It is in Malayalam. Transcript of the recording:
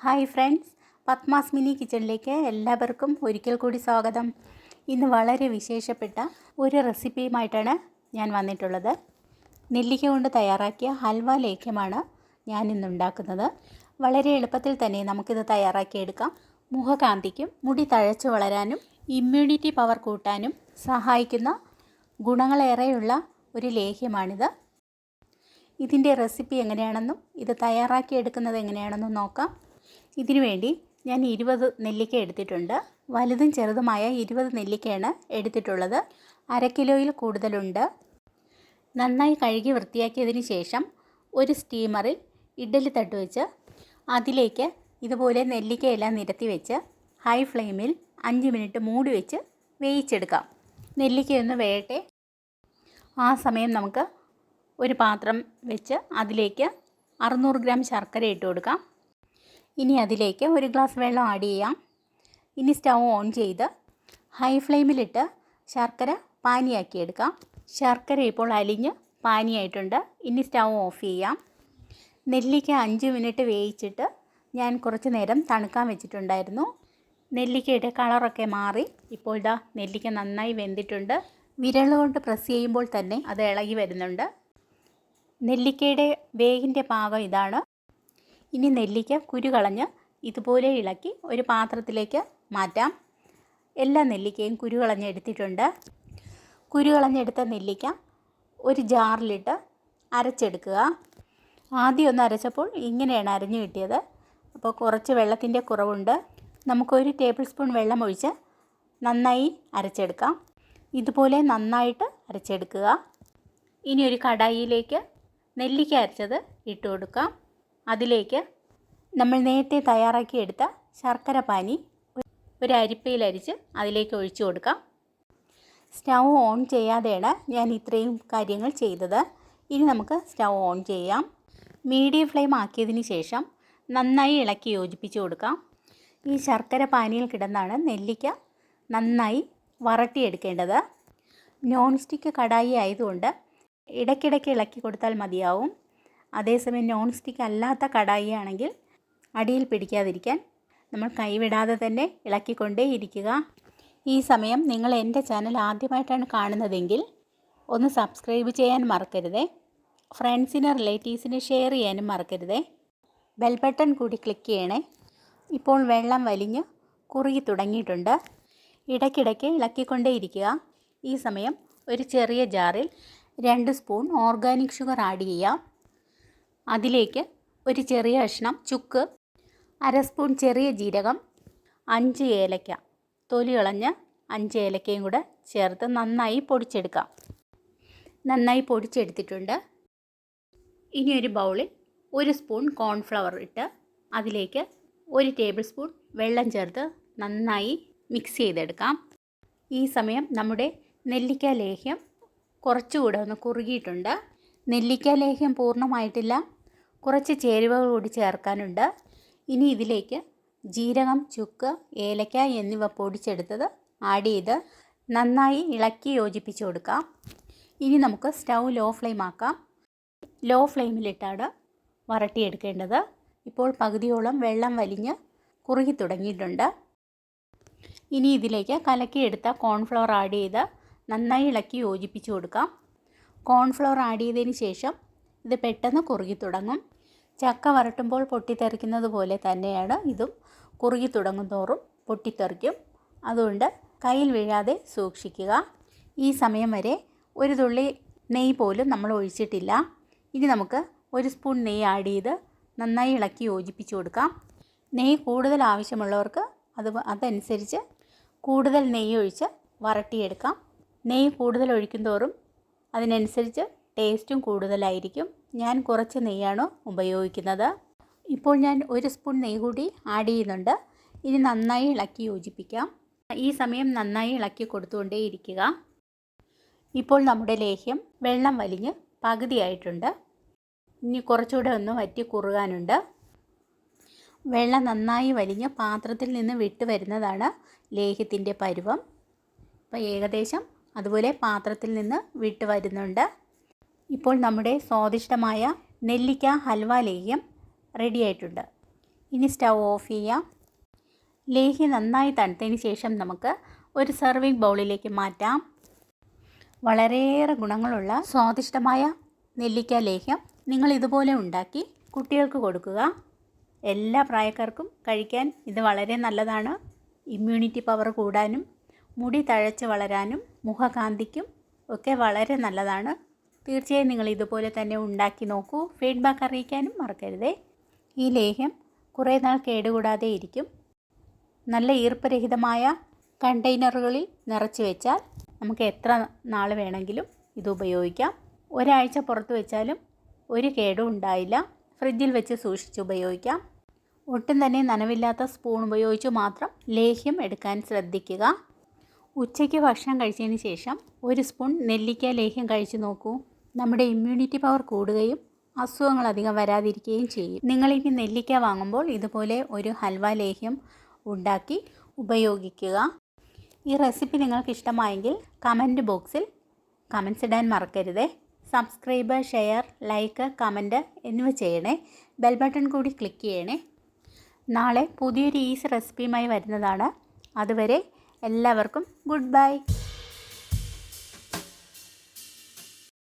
Hi friends. പത്മാസ് മിനി കിച്ചണിലേക്ക് എല്ലാവർക്കും ഒരിക്കൽ കൂടി സ്വാഗതം. ഇന്ന് വളരെ വിശേഷപ്പെട്ട ഒരു റെസിപ്പിയുമായിട്ടാണ് ഞാൻ വന്നിട്ടുള്ളത്. നെല്ലിക്ക കൊണ്ട് തയ്യാറാക്കിയ ഹൽവ ലേഖ്യമാണ് ഞാൻ ഇന്ന് ഉണ്ടാക്കുന്നത്. വളരെ എളുപ്പത്തിൽ തന്നെ നമുക്കിത് തയ്യാറാക്കിയെടുക്കാം. മുഖകാന്തിക്കും മുടി തഴച്ചു വളരാനും ഇമ്മ്യൂണിറ്റി പവർ കൂട്ടാനും സഹായിക്കുന്ന ഗുണങ്ങളേറെയുള്ള ഒരു ലേഹ്യമാണിത് ഇതിന്റെ റെസിപ്പി എങ്ങനെയാണെന്നും ഇത് തയ്യാറാക്കിയെടുക്കുന്നത് എങ്ങനെയാണെന്നും നോക്കാം. ഇതിനു വേണ്ടി ഞാൻ ഇരുപത് നെല്ലിക്ക എടുത്തിട്ടുണ്ട്. വലുതും ചെറുതുമായ ഇരുപത് നെല്ലിക്കയാണ് എടുത്തിട്ടുള്ളത്. അര കിലോയിൽ കൂടുതലുണ്ട്. നന്നായി കഴുകി വൃത്തിയാക്കിയതിന് ശേഷം ഒരു സ്റ്റീമറിൽ ഇഡ്ഡലി തട്ട് വെച്ച് അതിലേക്ക് ഇതുപോലെ നെല്ലിക്കയെല്ലാം നിരത്തി വെച്ച് ഹൈ ഫ്ലെയിമിൽ അഞ്ച് മിനിറ്റ് മൂടി വെച്ച് വേവിച്ചെടുക്കാം. നെല്ലിക്കയൊന്ന് വേയട്ടെ ആ സമയം നമുക്ക് ഒരു പാത്രം വെച്ച് അതിലേക്ക് അറുന്നൂറ് ഗ്രാം ശർക്കര ഇട്ട് കൊടുക്കാം. ഇനി അതിലേക്ക് ഒരു ഗ്ലാസ് വെള്ളം ആഡ് ചെയ്യാം. ഇനി സ്റ്റൗ ഓൺ ചെയ്ത് ഹൈ ഫ്ലെയിമിലിട്ട് ശർക്കര പാനിയാക്കി എടുക്കാം. ശർക്കര ഇപ്പോൾ അലിഞ്ഞ് പാനിയായിട്ടുണ്ട്. ഇനി സ്റ്റൗ ഓഫ് ചെയ്യാം. നെല്ലിക്ക അഞ്ച് മിനിറ്റ് വേവിച്ചിട്ട് ഞാൻ കുറച്ച് നേരം തണുക്കാൻ വെച്ചിട്ടുണ്ടായിരുന്നു. നെല്ലിക്കയുടെ കളറൊക്കെ മാറി. ഇപ്പോൾ ഇതാ നെല്ലിക്ക നന്നായി വെന്തിട്ടുണ്ട്. വിരൽ കൊണ്ട് പ്രസ് ചെയ്യുമ്പോൾ തന്നെ അത് ഇളകി വരുന്നുണ്ട്. നെല്ലിക്കയുടെ വേഗിന്റെ പാകം ഇതാണ്. ഇനി നെല്ലിക്ക കുരു കളഞ്ഞ് ഇതുപോലെ ഇളക്കി ഒരു പാത്രത്തിലേക്ക് മാറ്റാം. എല്ലാ നെല്ലിക്കയും കുരു കളഞ്ഞെടുത്തിട്ടുണ്ട് കുരു കളഞ്ഞെടുത്ത നെല്ലിക്ക ഒരു ജാറിലിട്ട് അരച്ചെടുക്കുക. ആദ്യം ഒന്ന് അരച്ചപ്പോൾ ഇങ്ങനെയാണ് അരഞ്ഞു കിട്ടിയത്. അപ്പോൾ കുറച്ച് വെള്ളത്തിന്റെ കുറവുണ്ട്. നമുക്കൊരു ടേബിൾ സ്പൂൺ വെള്ളം ഒഴിച്ച് നന്നായി അരച്ചെടുക്കാം. ഇതുപോലെ നന്നായിട്ട് അരച്ചെടുക്കുക. ഇനി ഒരു കടായിയിലേക്ക് നെല്ലിക്ക അരച്ചത് ഇട്ട് കൊടുക്കാം. അതിലേക്ക് നമ്മൾ നേരത്തെ തയ്യാറാക്കിയെടുത്ത ശർക്കര പാനി ഒരു അരിപ്പയിൽ അരിച്ച് അതിലേക്ക് ഒഴിച്ചു കൊടുക്കാം. സ്റ്റൗ ഓൺ ചെയ്യാതെയാണ് ഞാൻ ഇത്രയും കാര്യങ്ങൾ ചെയ്തത്. ഇനി നമുക്ക് സ്റ്റൗ ഓൺ ചെയ്യാം. മീഡിയം ഫ്ലെയിം ആക്കിയതിന് ശേഷം നന്നായി ഇളക്കി യോജിപ്പിച്ച് കൊടുക്കാം. ഈ ശർക്കര പാനിയിൽ കിടന്നാണ് നെല്ലിക്ക നന്നായി വറട്ടിയെടുക്കേണ്ടത്. നോൺ സ്റ്റിക്ക് കടായി ആയതുകൊണ്ട് ഇടയ്ക്കിടയ്ക്ക് ഇളക്കി കൊടുത്താൽ മതിയാവും. അതേസമയം നോൺ സ്റ്റിക്ക് അല്ലാത്ത കടായി ആണെങ്കിൽ അടിയിൽ പിടിക്കാതിരിക്കാൻ നമ്മൾ കൈവിടാതെ തന്നെ ഇളക്കിക്കൊണ്ടേ ഇരിക്കുക ഈ സമയം നിങ്ങൾ എന്റെ ചാനൽ ആദ്യമായിട്ടാണ് കാണുന്നതെങ്കിൽ ഒന്ന് സബ്സ്ക്രൈബ് ചെയ്യാൻ മറക്കരുതേ. ഫ്രണ്ട്സിന് റിലേറ്റീവ്സിന് ഷെയർ ചെയ്യാനും മറക്കരുതേ. ബെൽ ബട്ടൺ കൂടി ക്ലിക്ക് ചെയ്യണേ. ഇപ്പോൾ വെള്ളം വലിഞ്ഞ് കുറുകി തുടങ്ങിയിട്ടുണ്ട്. ഇടയ്ക്കിടയ്ക്ക് ഇളക്കിക്കൊണ്ടേ ഇരിക്കുക ഈ സമയം ഒരു ചെറിയ ജാറിൽ രണ്ട് സ്പൂൺ ഓർഗാനിക് ഷുഗർ ആഡ് ചെയ്യാം. അതിലേക്ക് ഒരു ചെറിയ കഷ്ണം ചുക്ക് അര സ്പൂൺ ചെറിയ ജീരകം അഞ്ച് ഏലക്ക. തൊലി കളഞ്ഞ് അഞ്ച് ഏലക്കയും കൂടെ ചേർത്ത് നന്നായി പൊടിച്ചെടുക്കാം നന്നായി പൊടിച്ചെടുത്തിട്ടുണ്ട്. ഇനി ഒരു ബൗളിൽ ഒരു സ്പൂൺ കോൺഫ്ലവർ ഇട്ട് അതിലേക്ക് ഒരു ടേബിൾ സ്പൂൺ വെള്ളം ചേർത്ത് നന്നായി മിക്സ് ചെയ്തെടുക്കാം. ഈ സമയം നമ്മുടെ നെല്ലിക്ക ലേഹ്യം കുറച്ചുകൂടെ ഒന്ന് കുറുകിയിട്ടുണ്ട്. നെല്ലിക്ക ലേഹ്യം പൂർണമായിട്ടില്ല. കുറച്ച് ചേരുവകൾ കൂടി ചേർക്കാനുണ്ട്. ഇനി ഇതിലേക്ക് ജീരകം ചുക്ക് ഏലക്ക എന്നിവ പൊടിച്ചെടുത്തത് ആഡ് ചെയ്ത് നന്നായി ഇളക്കി യോജിപ്പിച്ച് കൊടുക്കാം. ഇനി നമുക്ക് സ്റ്റൗ ലോ ഫ്ലെയിം ആക്കാം. ലോ ഫ്ലെയിമിലിട്ടാണ് വരട്ടിയെടുക്കേണ്ടത്. ഇപ്പോൾ പകുതിയോളം വെള്ളം വലിഞ്ഞ് കുറുകി തുടങ്ങിയിട്ടുണ്ട്. ഇനി ഇതിലേക്ക് കലക്കിയെടുത്ത കോൺഫ്ലവർ ആഡ് ചെയ്ത് നന്നായി ഇളക്കി യോജിപ്പിച്ച് കൊടുക്കാം. കോൺഫ്ലവർ ആഡ് ചെയ്തതിന് ശേഷം ഇത് പെട്ടെന്ന് കുറുകി തുടങ്ങും. ചക്ക വരട്ടുമ്പോൾ പൊട്ടിത്തെറിക്കുന്നത് പോലെ തന്നെയാണ് ഇതും. കുറുകി തുടങ്ങും തോറും പൊട്ടിത്തെറിക്കും. അതുകൊണ്ട് കയ്യിൽ വീഴാതെ സൂക്ഷിക്കുക. ഈ സമയം വരെ ഒരു തുള്ളി നെയ്യ് പോലും നമ്മൾ ഒഴിച്ചിട്ടില്ല. ഇനി നമുക്ക് ഒരു സ്പൂൺ നെയ്യ് ആഡ് ചെയ്ത് നന്നായി ഇളക്കി യോജിപ്പിച്ച് കൊടുക്കാം. നെയ്യ് കൂടുതൽ ആവശ്യമുള്ളവർക്ക് അത് അതനുസരിച്ച് കൂടുതൽ നെയ്യ് ഒഴിച്ച് വരട്ടിയെടുക്കാം. നെയ്യ് കൂടുതൽ ഒഴിക്കും തോറും അതിനനുസരിച്ച് ടേസ്റ്റും കൂടുതലായിരിക്കും. ഞാൻ കുറച്ച് നെയ്യാണ് ഉപയോഗിക്കുന്നത്. ഇപ്പോൾ ഞാൻ ഒരു സ്പൂൺ നെയ്യ് കൂടി ആഡ് ചെയ്യുന്നുണ്ട്. ഇനി നന്നായി ഇളക്കി യോജിപ്പിക്കാം. ഈ സമയം നന്നായി ഇളക്കി കൊടുത്തുകൊണ്ടേയിരിക്കുക ഇപ്പോൾ നമ്മുടെ ലേഹ്യം വെള്ളം വലിഞ്ഞ് പകുതിയായിട്ടുണ്ട് ഇനി കുറച്ചുകൂടെ ഒന്ന് വറ്റി കുറുകാനുണ്ട്. വെള്ളം നന്നായി വലിഞ്ഞ് പാത്രത്തിൽ നിന്ന് വിട്ട് വരുന്നതാണ് ലേഹ്യത്തിന്റെ പരുവം. അപ്പോൾ ഏകദേശം അതുപോലെ പാത്രത്തിൽ നിന്ന് വിട്ട് വരുന്നുണ്ട്. ഇപ്പോൾ നമ്മുടെ സ്വാദിഷ്ടമായ നെല്ലിക്ക ഹൽവ ലേഹ്യം റെഡി ആയിട്ടുണ്ട് ഇനി സ്റ്റൗ ഓഫ് ചെയ്യാം. ലേഹ്യം നന്നായി തണുത്തതിന് ശേഷം നമുക്ക് ഒരു സെർവിങ് ബൗളിലേക്ക് മാറ്റാം. വളരെയേറെ ഗുണങ്ങളുള്ള സ്വാദിഷ്ടമായ നെല്ലിക്ക ലേഹ്യം നിങ്ങൾ ഇതുപോലെ ഉണ്ടാക്കി കുട്ടികൾക്ക് കൊടുക്കുക. എല്ലാ പ്രായക്കാർക്കും കഴിക്കാൻ ഇത് വളരെ നല്ലതാണ്. ഇമ്മ്യൂണിറ്റി പവർ കൂടാനും മുടി തഴച്ച് വളരാനും മുഖകാന്തിക്കും ഒക്കെ വളരെ നല്ലതാണ്. തീർച്ചയായും നിങ്ങൾ ഇതുപോലെ തന്നെ ഉണ്ടാക്കി നോക്കൂ. ഫീഡ്ബാക്ക് അറിയിക്കാനും മറക്കരുതേ. ഈ ലേഹ്യം കുറേ നാൾ കേടുകൂടാതെ ഇരിക്കും. നല്ല ഈർപ്പരഹിതമായ കണ്ടെയ്നറുകളിൽ നിറച്ച് വെച്ചാൽ നമുക്ക് എത്ര നാൾ വേണമെങ്കിലും ഇത് ഉപയോഗിക്കാം. ഒരാഴ്ച പുറത്ത് വെച്ചാലും ഒരു കേടും ഉണ്ടായില്ല. ഫ്രിഡ്ജിൽ വെച്ച് സൂക്ഷിച്ച് ഉപയോഗിക്കാം. ഒട്ടും തന്നെ നനവില്ലാത്ത സ്പൂൺ ഉപയോഗിച്ച് മാത്രം ലേഹ്യം എടുക്കാൻ ശ്രദ്ധിക്കുക. ഉച്ചയ്ക്ക് ഭക്ഷണം കഴിച്ചതിന് ശേഷം ഒരു സ്പൂൺ നെല്ലിക്ക ലേഹ്യം കഴിച്ചു നോക്കൂ. നമ്മുടെ ഇമ്മ്യൂണിറ്റി പവർ കൂടുകയും അസുഖങ്ങൾ അധികം വരാതിരിക്കുകയും ചെയ്യും. നിങ്ങളിനി നെല്ലിക്ക വാങ്ങുമ്പോൾ ഇതുപോലെ ഒരു ഹൽവ ലേഹ്യം ഉണ്ടാക്കി ഉപയോഗിക്കുക. ഈ റെസിപ്പി നിങ്ങൾക്ക് ഇഷ്ടമായെങ്കിൽ കമന്റ് ബോക്സിൽ കമൻസ് ഇടാൻ മറക്കരുതേ. സബ്സ്ക്രൈബ് ഷെയർ ലൈക്ക് കമന്റ് എന്നിവ ചെയ്യണേ. ബെൽ ബട്ടൺ കൂടി ക്ലിക്ക് ചെയ്യണേ. നാളെ പുതിയൊരു ഈസി റെസിപ്പിയുമായി വരുന്നതാണ്. അതുവരെ എല്ലാവർക്കും ഗുഡ് ബൈ